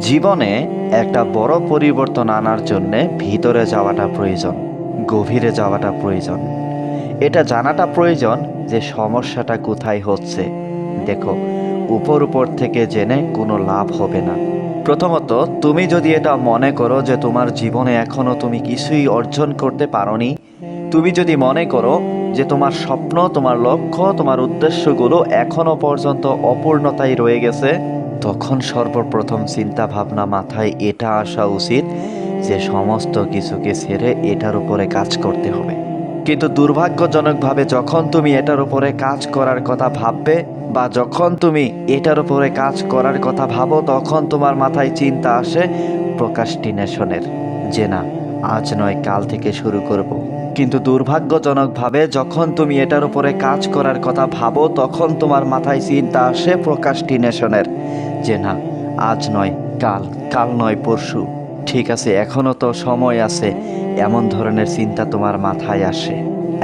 জীবনে একটা বড় পরিবর্তন আনার জন্য ভিতরে যাওয়াটা প্রয়োজন, গভীরে যাওয়াটা প্রয়োজন। এটা জানাটা প্রয়োজন যে সমস্যাটা কোথায় হচ্ছে। দেখো, উপর উপর থেকে জেনে কোনো লাভ হবে না। প্রথমত, তুমি যদি এটা মনে করো যে তোমার জীবনে এখনও তুমি কিছুই অর্জন করতে পারোনি, তুমি যদি মনে করো যে তোমার স্বপ্ন, তোমার লক্ষ্য, তোমার উদ্দেশ্যগুলো এখনও পর্যন্ত অপূর্ণতায় রয়ে গেছে তখন সর্বপ্রথম চিন্তা ভাবনা মাথায় এটা আসা উচিত যে সমস্ত কিছুকে ছেড়ে এটার উপরে কাজ করতে হবে কিন্তু দুর্ভাগ্যজনকভাবে যখন তুমি এটার উপরে কাজ করার কথা ভাববে বা যখন তুমি এটার উপরে কাজ করার কথা ভাবো, তখন তোমার মাথায় চিন্তা আসে প্রকাশটিনেশনের যে না, আজ নয়, কাল থেকে শুরু করব। কিন্তু দুর্ভাগ্যজনকভাবে যখন তুমি এটার উপরে কাজ করার কথা ভাবো, তখন তোমার মাথায় চিন্তা আসে প্রকাশটিনেশনের যে না, আজ নয়, কাল কাল নয়, পরশু। ঠিক আছে এখনও তো সময় আছে, এমন ধরনের চিন্তা তোমার মাথায় আসে,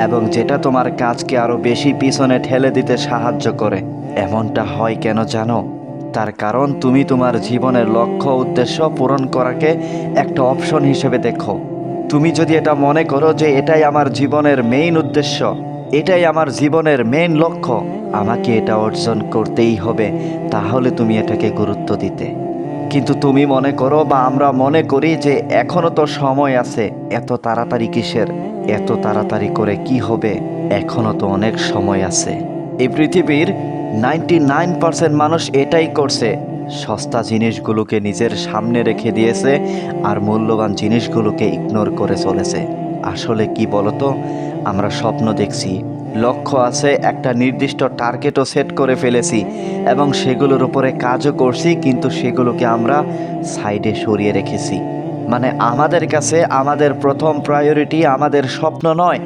এবং যেটা তোমার কাজকে আরও বেশি পিছনে ঠেলে দিতে সাহায্য করে। এমনটা হয় কেন জানো? তার কারণ তুমি তোমার জীবনের লক্ষ্য, উদ্দেশ্য পূরণ করাকে একটা অপশন হিসেবে দেখো। তুমি যদি এটা মনে করো যে এটাই আমার জীবনের মেইন উদ্দেশ্য, এটাই আমার জীবনের মেইন লক্ষ্য, আমাকে এটা অর্জন করতেই হবে, তাহলে তুমি এটাকে গুরুত্ব দিতে। কিন্তু তুমি মনে করো বা আমরা মনে করি যে এখনও তো সময় আছে, এত তাড়াতাড়ি কিসের, এত তাড়াতাড়ি করে কি হবে, এখনও তো অনেক সময় আছে। এই পৃথিবীর নাইনটি নাইন পার্সেন্ট মানুষ এটাই করছে সস্তা জিনিসগুলোকে নিজের সামনে রেখে দিয়েছে আর মূল্যবান জিনিসগুলোকে ইগনোর করে চলেছে। আসলে কি বলতো? আমরা স্বপ্ন দেখছি। লক্ষ্য আছে, একটা নির্দিষ্ট টার্গেটও সেট করে ফেলেছি এবং সেগুলোর উপরে কাজও করছি, কিন্তু সেগুলোকে আমরা সাইডে সরিয়ে রেখেছি। মানে আমাদের কাছে আমাদের প্রথম প্রায়োরিটি আমাদের স্বপ্ন নয়।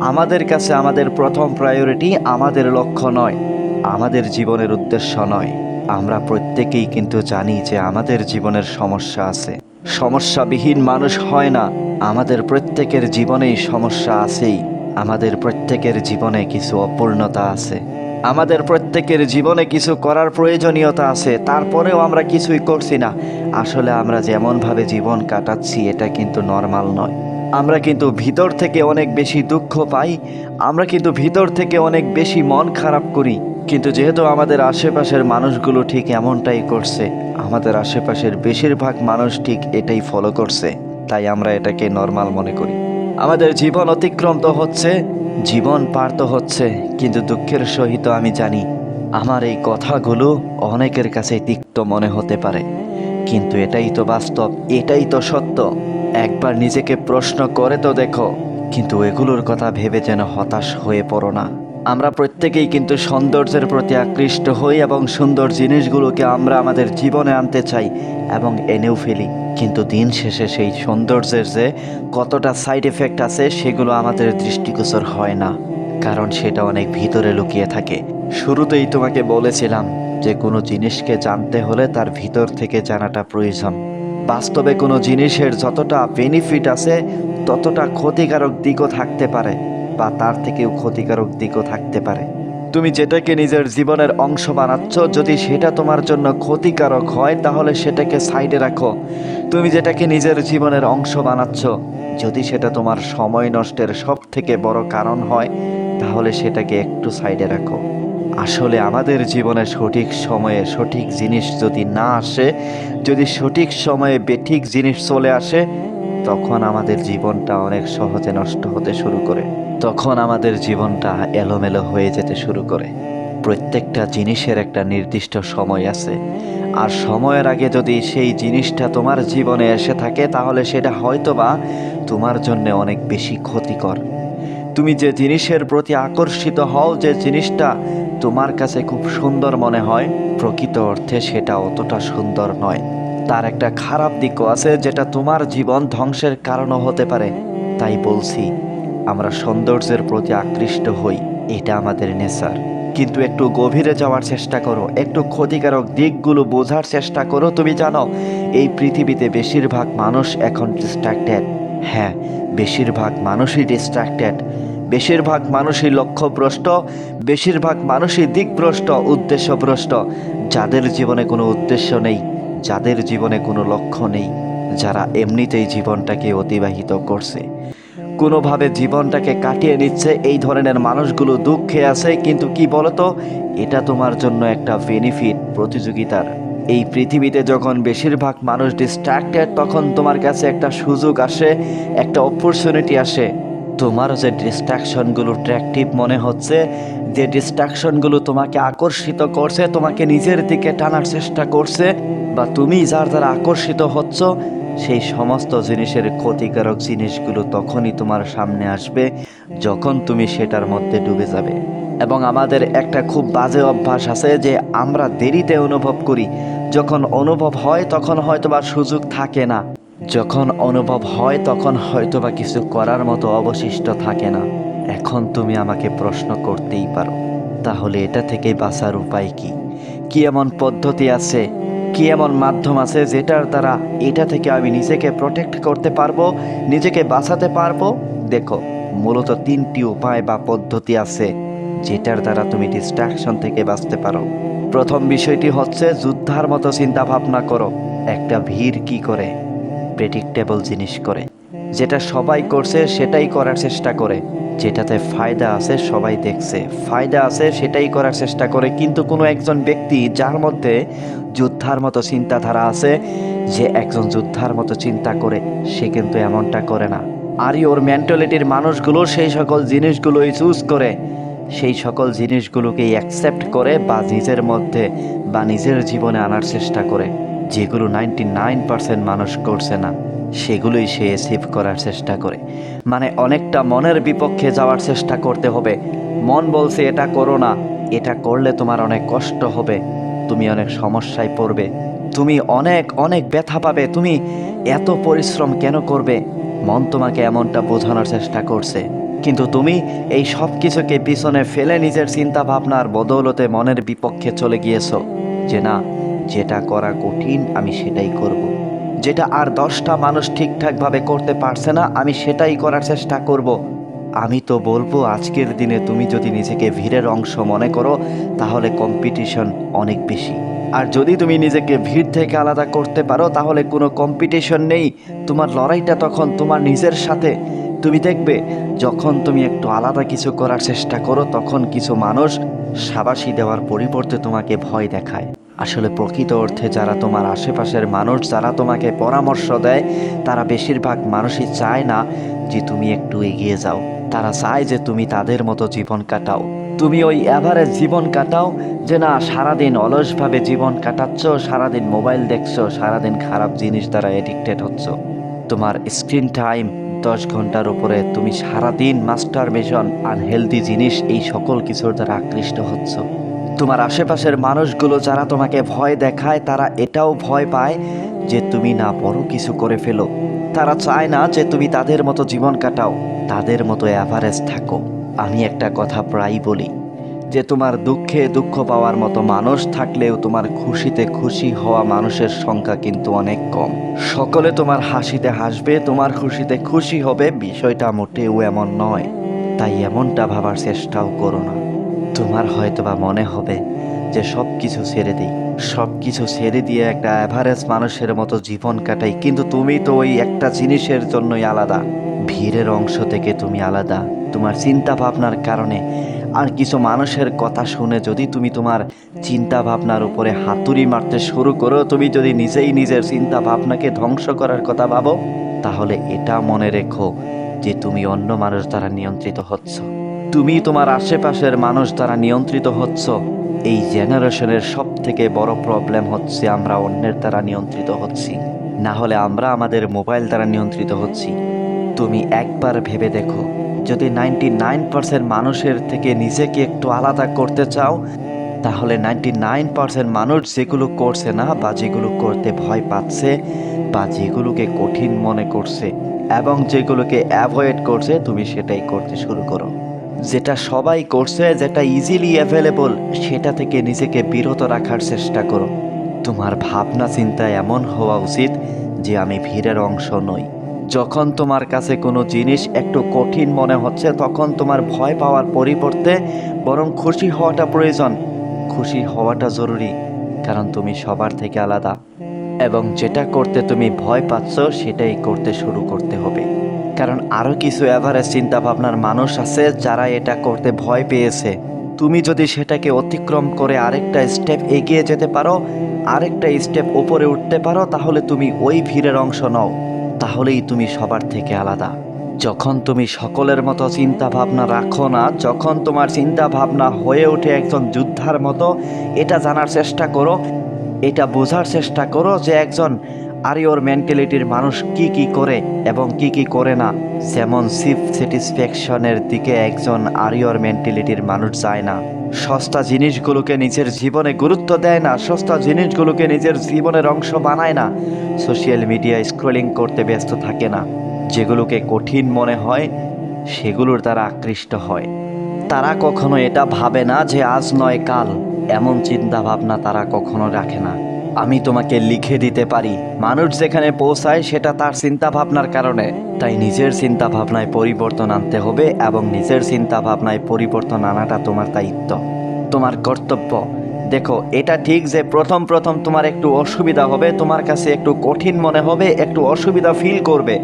আমাদের কাছে আমাদের প্রথম প্রায়োরিটি আমাদের লক্ষ্য নয়। আমাদের জীবনের উদ্দেশ্য নয়। আমরা প্রত্যেকেই কিন্তু জানি যে আমাদের জীবনের সমস্যা আছে। সমস্যাবিহীন মানুষ হয় না। আমাদের প্রত্যেকের জীবনেই সমস্যা আছেই। আমাদের প্রত্যেকের জীবনে কিছু অপূর্ণতা আছে। আমাদের প্রত্যেকের জীবনে কিছু করার প্রয়োজনীয়তা আছে। তারপরেও আমরা কিছুই করছি না। আসলে আমরা যেমনভাবে জীবন কাটাচ্ছি, এটা কিন্তু নর্মাল নয়। আমরা কিন্তু ভিতর থেকে অনেক বেশি দুঃখ পাই। আমরা কিন্তু ভিতর থেকে অনেক বেশি মন খারাপ করি। কিন্তু যেহেতু আমাদের আশেপাশের মানুষগুলো ঠিক এমনটাই করছে, আমাদের আশেপাশের বেশিরভাগ মানুষ ঠিক এটাই ফলো করছে, তাই আমরা এটাকে নর্মাল মনে করি। আমাদের জীবন অতিক্রম তো হচ্ছে, জীবন পার তো হচ্ছে, কিন্তু দুঃখের সহিত আমি জানি, আমার এই কথাগুলো অনেকের কাছে তিক্ত মনে হতে পারে। কিন্তু এটাই তো বাস্তব, এটাই তো সত্য। একবার নিজেকে প্রশ্ন করে তো দেখো, কিন্তু এগুলোর কথা ভেবে যেন হতাশ হয়ে পড়ো না। আমরা প্রত্যেকেই কিন্তু সৌন্দর্যের প্রতি আকৃষ্ট হই এবং সুন্দর জিনিসগুলোকে আমরা আমাদের জীবনে আনতে চাই এবং এনেও ফেলি। কিন্তু দিন শেষে সেই সৌন্দর্যের যে কতটা সাইড এফেক্ট আছে, সেগুলো আমাদের দৃষ্টিগোচর হয় না, কারণ সেটা অনেক ভিতরে লুকিয়ে থাকে। শুরুতেই তোমাকে বলেছিলাম যে কোনো জিনিসকে জানতে হলে তার ভিতর থেকে জানাটা প্রয়োজন। বাস্তবে কোনো জিনিসের যতটা বেনিফিট আছে, ততটা ক্ষতিকারক দিকও থাকতে পারে। বা তার থেকেও ক্ষতিকারক দিকও থাকতে পারে। তুমি যেটাকে নিজের জীবনের অংশ বানাচ্ছ, যদি সেটা তোমার জন্য ক্ষতিকারক হয়, তাহলে সেটাকে সাইডে রাখো। তুমি যেটাকে নিজের জীবনের অংশ বানাচ্ছ, যদি সেটা তোমার সময় নষ্টের সব থেকে বড় কারণ হয়, তাহলে সেটাকে একটু সাইডে রাখো। আসলে আমাদের জীবনে সঠিক সময়ে সঠিক জিনিস যদি না আসে, যদি সঠিক সময়ে বেঠিক জিনিস চলে আসে, তখন আমাদের জীবনটা অনেক সহজে নষ্ট হতে শুরু করে। তখন আমাদের জীবনটা এলোমেলো হয়ে যেতে শুরু করে। প্রত্যেকটা জিনিসের একটা নির্দিষ্ট সময় আছে। আর সময়ের আগে যদি সেই জিনিসটা তোমার জীবনে এসে থাকে, তাহলে সেটা হয়তোবা তোমার জন্য অনেক বেশি ক্ষতিকর। তুমি যে জিনিসের প্রতি আকর্ষিত হও, যে জিনিসটা তোমার কাছে খুব সুন্দর মনে হয়, প্রকৃত অর্থে সেটা অতটা সুন্দর নয়। তার একটা খারাপ দিকও আছে, যেটা তোমার জীবন ধ্বংসের কারণও হতে পারে। তাই বলছি আমরা সৌন্দর্যের প্রতি আকৃষ্ট হই, এটা আমাদের নেচার কিন্তু একটু গভীরে যাওয়ার চেষ্টা করো, একটু ক্ষতিকারক দিকগুলো বোঝার চেষ্টা করো। তুমি জানো, এই পৃথিবীতে বেশিরভাগ মানুষ এখন ডিস্ট্রাক্টেড হ্যাঁ বেশিরভাগ মানুষই ডিস্ট্রাক্টেড বেশিরভাগ মানুষই লক্ষ্যভ্রষ্ট, বেশিরভাগ মানুষই দিকভ্রষ্ট, উদ্দেশ্যভ্রষ্ট। যাদের জীবনে কোনো উদ্দেশ্য নেই, যাদের জীবনে কোনো লক্ষ্য নেই, যারা এমনিতেই জীবনটাকে অতিবাহিত করছে। কোনোভাবে জীবনটাকে কাটিয়ে নিচ্ছে এই ধরনের মানুষগুলো দুঃখে আছে, কিন্তু কি বলতো? এটা তোমার জন্য একটা বেনিফিট প্রতিযোগিতার। এই পৃথিবীতে যখন বেশিরভাগ মানুষ ডিস্ট্রাক্টেড তখন তোমার কাছে একটা সুযোগ আসে, একটা অপরচুনিটি আসে। তোমার যে ডিস্ট্রাকশনগুলো ট্র্যাকটিভ মনে হচ্ছে, যে ডিস্ট্রাকশনগুলো তোমাকে আকর্ষিত করছে, তোমাকে নিজের দিকে টানার চেষ্টা করছে, বা তুমি যার দ্বারা আকর্ষিত হচ্ছ সেই সমস্ত জিনিসের ক্ষতিকারক জিনিসগুলো তখনই তোমার সামনে আসবে যখন তুমি সেটার মধ্যে ডুবে যাবে। এবং আমাদের একটা খুব বাজে অভ্যাস আছে যে আমরা দেরিতে অনুভব করি। যখন অনুভব হয় তখন হয়তোবা সুযোগ থাকে না। যখন অনুভব হয় তখন হয়তোবা কিছু করার মতো অবশিষ্ট থাকে না। এখন তুমি আমাকে প্রশ্ন করতেই পারো, তাহলে এটা থেকে বাঁচার উপায় কি? কি এমন পদ্ধতি আছে কি এমন মাধ্যম আছে যেটার দ্বারা এটা থেকে আমি নিজেকে প্রোটেক্ট করতে পারব, নিজেকে বাঁচাতে পারব? দেখো, মূলত তিনটি উপায় বা পদ্ধতি আছে যেটার দ্বারা তুমি ডিস্ট্রাকশন থেকে বাঁচতে পারো। প্রথম বিষয়টি হচ্ছে যুদ্ধার মতো চিন্তা ভাবনা করো। একটা ভিড় কি করে? প্রেডিক্টেবল জিনিস করে। যেটা সবাই করছে সেটাই করার চেষ্টা করে। যেটাতে ফায়দা আছে, সবাই দেখছে। ফায়দা আছে, সেটাই করার চেষ্টা করে। কিন্তু কোনো একজন ব্যক্তি যার মধ্যে যুদ্ধার মতো চিন্তাধারা আছে, যে একজন যুদ্ধার মতো চিন্তা করে, সে কিন্তু এমনটা করে না। আর ওর মেন্টালিটির মানুষগুলো সেই সকল জিনিসগুলোই চুজ করে। সেই সকল জিনিসগুলোকেই অ্যাকসেপ্ট করে বা নিজের মধ্যে বা নিজের জীবনে আনার চেষ্টা করে। যেগুলো নাইনটি নাইন পার্সেন্ট মানুষ করছে না। সেগুলোই সে অ্যাচিভ করার চেষ্টা করে। মানে অনেকটা মনের বিপক্ষে যাওয়ার চেষ্টা করতে হবে। মন বলছে, এটা করো না। এটা করলে তোমার অনেক কষ্ট হবে। তুমি অনেক সমস্যায় পড়বে। তুমি অনেক অনেক ব্যথা পাবে। তুমি এত পরিশ্রম কেন করবে? মন তোমাকে এমনটা বোঝানোর চেষ্টা করছে। কিন্তু তুমি এই সব কিছুকে পিছনে ফেলে নিজের চিন্তা ভাবনার বদৌলতে মনের বিপক্ষে চলে গিয়েছো। যে না, যেটা করা কঠিন, আমি সেটাই করব। যেটা আর দশটা মানুষ ঠিকঠাকভাবে করতে পারছে না, আমি সেটাই করার চেষ্টা করব। আমি তো বলব, আজকের দিনে তুমি যদি নিজেকে ভিড়ের অংশ মনে করো, তাহলে কম্পিটিশন অনেক বেশি। আর যদি তুমি নিজেকে ভিড় থেকে আলাদা করতে পারো, তাহলে কোনো কম্পিটিশন নেই। তোমার লড়াইটা তখন তোমার নিজের সাথে। তুমি দেখবে, যখন তুমি একটু আলাদা কিছু করার চেষ্টা করো, তখন কিছু মানুষ সাবাসী দেওয়ার পরিবর্তে তোমাকে ভয় দেখায়। আসলে প্রকৃত অর্থে যারা তোমার আশেপাশের মানুষ, যারা তোমাকে পরামর্শ দেয়, তারা বেশিরভাগ মানুষই চায় না যে তুমি একটু এগিয়ে যাও। তারা চায় যে তুমি তাদের মতো জীবন কাটাও। তুমি ওই অ্যাভারেজ জীবন কাটাও যে না, সারাদিন অলসভাবে জীবন কাটাচ্ছ, সারাদিন মোবাইল দেখছ, সারাদিন খারাপ জিনিস দ্বারা এডিক্টেড হচ্ছ। তোমার স্ক্রিন টাইম দশ ঘণ্টার উপরে তুমি সারাদিন মাস্টার মিশন আনহেলদি জিনিস, এই সকল কিছুর দ্বারা আকৃষ্ট হচ্ছ। তোমার আশেপাশের মানুষগুলো যারা তোমাকে ভয় দেখায়, তারা এটাও ভয় পায় যে তুমি না বড় কিছু করে ফেলো। তারা চায় না যে তুমি তাদের মতো জীবন কাটাও, তাদের মতো অ্যাভারেজ থাকো। আমি একটা কথা প্রায় বলি, যে তোমার দুঃখে দুঃখ পাওয়ার মতো মানুষ থাকলেও তোমার খুশিতে খুশি হওয়া মানুষের সংখ্যা কিন্তু অনেক কম। সকলে তোমার হাসিতে হাসবে, তোমার খুশিতে খুশি হবে, বিষয়টা মোটেও এমন নয়। তাই এমনটা ভাবার চেষ্টাও করো না। তোমার হয়তো বা মনে হবে যে সব কিছু ছেড়ে দিই। সব কিছু ছেড়ে দিয়ে একটা অ্যাভারেজ মানুষের মতো জীবন কাটাই, কিন্তু তুমি তো ওই একটা জিনিসের জন্যই আলাদা। ভিড়ের অংশ থেকে তুমি আলাদা। তোমার চিন্তা ভাবনার কারণে আর কিছু মানুষের কথা শুনে যদি তুমি তোমার চিন্তা ভাবনার উপরে হাতুড়ি মারতে শুরু করো, তুমি যদি নিজেই নিজের চিন্তা ভাবনাকে ধ্বংস করার কথা ভাবো, তাহলে এটা মনে রেখো যে তুমি অন্য মানুষ দ্বারা নিয়ন্ত্রিত হচ্ছ। তুমি তোমার আশেপাশের মানুষ দ্বারা নিয়ন্ত্রিত হচ্ছ, এই জেনারেশনের সব থেকে বড় প্রবলেম হচ্ছে আমরা অন্যের দ্বারা নিয়ন্ত্রিত হচ্ছি। না হলে আমরা আমাদের মোবাইল দ্বারা নিয়ন্ত্রিত হচ্ছি। তুমি একবার ভেবে দেখো, যদি নাইনটি নাইন পার্সেন্ট মানুষের থেকে নিজেকে একটু আলাদা করতে চাও, তাহলে নাইনটি নাইন পার্সেন্ট মানুষ যেগুলো করছে না বা যেগুলো করতে ভয় পাচ্ছে বা যেগুলোকে কঠিন মনে করছে এবং যেগুলোকে অ্যাভয়েড করছে, তুমি সেটাই করতে শুরু করো। যেটা সবাই করছে, যেটা ইজিলি অ্যাভেলেবল সেটা থেকে নিজেকে বিরত রাখার চেষ্টা করো। তোমার ভাবনা চিন্তা এমন হওয়া উচিত যে আমি ভিড়ের অংশ নই। যখন তোমার কাছে কোনো জিনিস একটু কঠিন মনে হচ্ছে, তখন তোমার ভয় পাওয়ার পরিবর্তে বরং খুশি হওয়াটা প্রয়োজন। খুশি হওয়াটা জরুরি, কারণ তুমি সবার থেকে আলাদা। এবং যেটা করতে তুমি ভয় পাচ্ছ, সেটাই করতে শুরু করতে হবে। কারণ আরও কিছু অ্যাভারেজ চিন্তা ভাবনার মানুষ আছে যারা এটা করতে ভয় পেয়েছে। তুমি যদি সেটাকে অতিক্রম করে আরেকটা স্টেপ এগিয়ে যেতে পারো, আরেকটা স্টেপ উপরে উঠতে পারো, তাহলে তুমি ওই ভিড়ের অংশ নও। তাহলেই তুমি সবার থেকে আলাদা। যখন তুমি সকলের মতো চিন্তা ভাবনা রাখো না, যখন তোমার চিন্তা ভাবনা হয়ে ওঠে একজন যোদ্ধার মতো, এটা জানার চেষ্টা করো, এটা বোঝার চেষ্টা করো যে একজন আরিওর মেন্টালিটির মানুষ কি কি করে এবং কি কি করে না, যেমন সিফ স্যাটিসফ্যাকশনের দিকে একজন আরিওর মেন্টালিটির মানুষ যায় না। সস্তা জিনিসগুলোকে নিজের জীবনে গুরুত্ব দেয় না, সস্তা জিনিসগুলোকে নিজের জীবনের অংশ বানায় না। সোশ্যাল মিডিয়ায় স্ক্রলিং করতে ব্যস্ত থাকে না। যেগুলোকে কঠিন মনে হয়, সেগুলোর দ্বারা আকৃষ্ট হয়। তারা কখনো এটা ভাবে না যে আজ নয় কাল, এমন চিন্তা ভাবনা তারা কখনো রাখে না। আমি তোমাকে লিখে দিতে পারি। মানুষ যেখানে পৌঁছায়, সেটা তার চিন্তা ভাবনার কারণে। তাই নিজের চিন্তা ভাবনায় পরিবর্তন আনতে হবে এবং নিজের চিন্তা ভাবনায় পরিবর্তন আনাটা তোমার দায়িত্ব, তোমার কর্তব্য। দেখো, এটা ঠিক যে প্রথম প্রথম তোমার একটু অসুবিধা হবে, তোমার কাছে একটু কঠিন মনে হবে, একটু অসুবিধা ফিল করবে।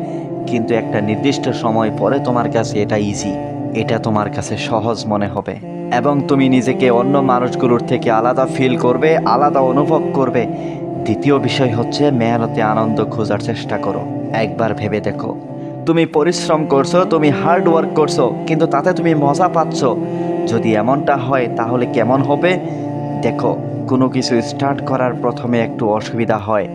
কিন্তু একটা নির্দিষ্ট সময় পরে তোমার কাছে এটা ইজি এটা তোমার কাছে সহজ মনে হবে এবং তুমি নিজেকে অন্য মানুষগুলোর থেকে আলাদা ফিল করবে, আলাদা অনুভব করবে। দ্বিতীয় বিষয় হচ্ছে মেহনতে আনন্দ খোঁজার চেষ্টা করো। একবার ভেবে দেখো। তুমি পরিশ্রম করছ, তুমি হার্ড ওয়ার্ক করছ, কিন্তু তাতে তুমি মজা পাচ্ছ। যদি এমনটা হয়, তাহলে কেমন হবে? দেখো, কোনো কিছু স্টার্ট করার প্রথমে একটু অসুবিধা হয়,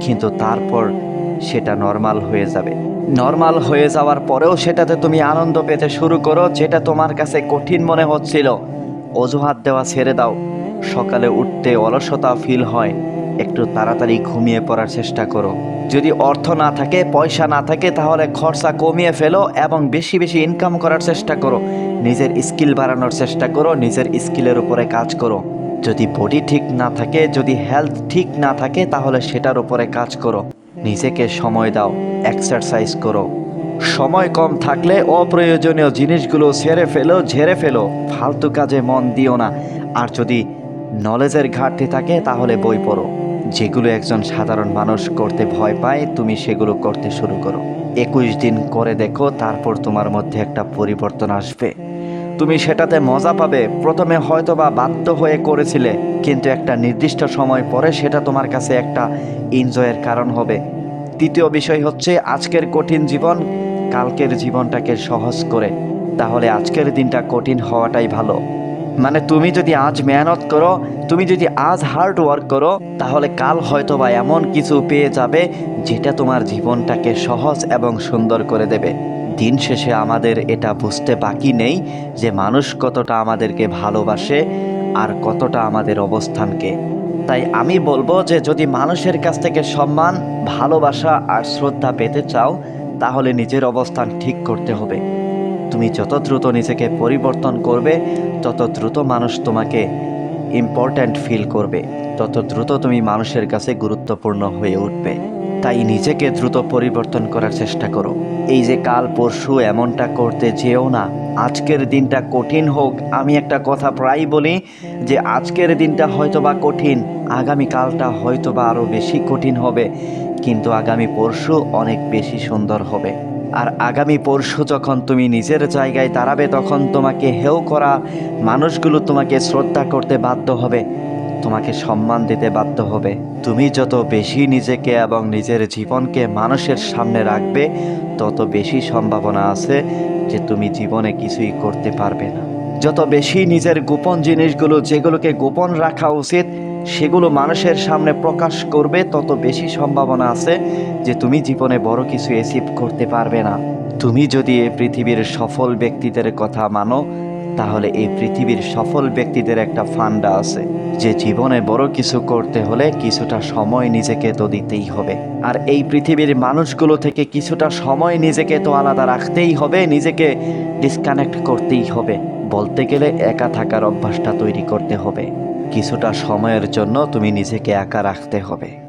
কিন্তু তারপর সেটা নর্মাল হয়ে যাবে। নর্মাল হয়ে যাওয়ার পরেও সেটাতে তুমি আনন্দ পেতে শুরু করো, যেটা তোমার কাছে কঠিন মনে হচ্ছিল। অজুহাত দেওয়া ছেড়ে দাও। সকালে উঠতে অলসতা ফিল হয়। একটু তাড়াতাড়ি ঘুমিয়ে পড়ার চেষ্টা করো। যদি অর্থ না থাকে, পয়সা না থাকে, তাহলে খরচা কমিয়ে ফেলো এবং বেশি বেশি ইনকাম করার চেষ্টা করো। নিজের স্কিল বাড়ানোর চেষ্টা করো, নিজের স্কিলের উপরে কাজ করো। যদি বডি ঠিক না থাকে, যদি হেলথ ঠিক না থাকে, তাহলে সেটার উপরে কাজ করো। নিজেকে সময় দাও। এক্সারসাইজ করো। সময় কম থাকলে অপ্রয়োজনীয় জিনিসগুলো ছেড়ে ফেলো, ঝেড়ে ফেলো। ফালতু কাজে মন দিও না। আর যদি নলেজের ঘাটতি থাকে, তাহলে বই পড়ো। যেগুলো একজন সাধারণ মানুষ করতে ভয় পায়, তুমি সেগুলো করতে শুরু করো। একুশ দিন করে দেখো, তারপর তোমার মধ্যে একটা পরিবর্তন আসবে। তুমি সেটাতে মজা পাবে। প্রথমে হয়তো বা বাধ্য হয়ে করেছিলে, কিন্তু একটা নির্দিষ্ট সময় পরে সেটা তোমার কাছে একটা এনজয়ের কারণ হবে। তৃতীয় বিষয় হচ্ছে আজকের কঠিন জীবন, কালকের জীবনটাকে সহজ করে। তাহলে আজকের দিনটা কঠিন হওয়াটাই ভালো। মানে তুমি যদি আজ মেহনত করো, তুমি যদি আজ হার্ড ওয়ার্ক করো, তাহলে কাল হয়তো বা এমন কিছু পেয়ে যাবে যেটা তোমার জীবনটাকে সহজ এবং সুন্দর করে দেবে। দিন শেষে আমাদের এটা বুঝতে বাকি নেই যে মানুষ কতটা আমাদেরকে ভালোবাসে আর কতটা আমাদের অবস্থানকে। তাই আমি বলব যে যদি মানুষের কাছ থেকে সম্মান, ভালোবাসা আর শ্রদ্ধা পেতে চাও, তাহলে নিজের অবস্থান ঠিক করতে হবে। তুমি যত দ্রুত নিজেকে পরিবর্তন করবে, তত দ্রুত মানুষ তোমাকে ইম্পর্ট্যান্ট ফিল করবে। তত দ্রুত তুমি মানুষের কাছে গুরুত্বপূর্ণ হয়ে উঠবে। তাই নিজেকে দ্রুত পরিবর্তন করার চেষ্টা করো। এই যে কাল পরশু এমনটা করতে যেও না। আজকের দিনটা কঠিন হোক, আমি একটা কথা প্রায় বলি যে আজকের দিনটা হয়তো বা কঠিন আগামী কালটা হয়তো বা আরও বেশি কঠিন হবে, কিন্তু আগামী পরশু অনেক বেশি সুন্দর হবে। আর আগামী পরশু যখন তুমি নিজের জায়গায় দাঁড়াবে, তখন তোমাকে হেও করা মানুষগুলো তোমাকে শ্রদ্ধা করতে বাধ্য হবে, তোমাকে সম্মান দিতে বাধ্য হবে। তুমি যত বেশি নিজেকে এবং নিজের জীবনকে মানুষের সামনে রাখবে, তত বেশি সম্ভাবনা আছে যে তুমি জীবনে কিছুই করতে পারবে না। যত বেশি নিজের গোপন জিনিসগুলো, যেগুলোকে গোপন রাখা উচিত, সেগুলো মানুষের সামনে প্রকাশ করবে, তত বেশি সম্ভাবনা আছে যে তুমি জীবনে বড় কিছু অ্যাচিভ করতে পারবে না। তুমি যদি এই পৃথিবীর সফল ব্যক্তিদের কথা মানো তাহলে এই পৃথিবীর সফল ব্যক্তিদের একটা ফান্ডা আছে। যে জীবনে বড় কিছু করতে হলে কিছুটা সময় নিজেকে তো দিতেই হবে। আর এই পৃথিবীর মানুষগুলো থেকে কিছুটা সময় নিজেকে তো আলাদা রাখতেই হবে, নিজেকে ডিসকানেক্ট করতেই হবে। বলতে গেলে একা থাকার অভ্যাসটা তৈরি করতে হবে। কিছুটা সময়ের জন্য তুমি নিজেকে একা রাখতে হবে।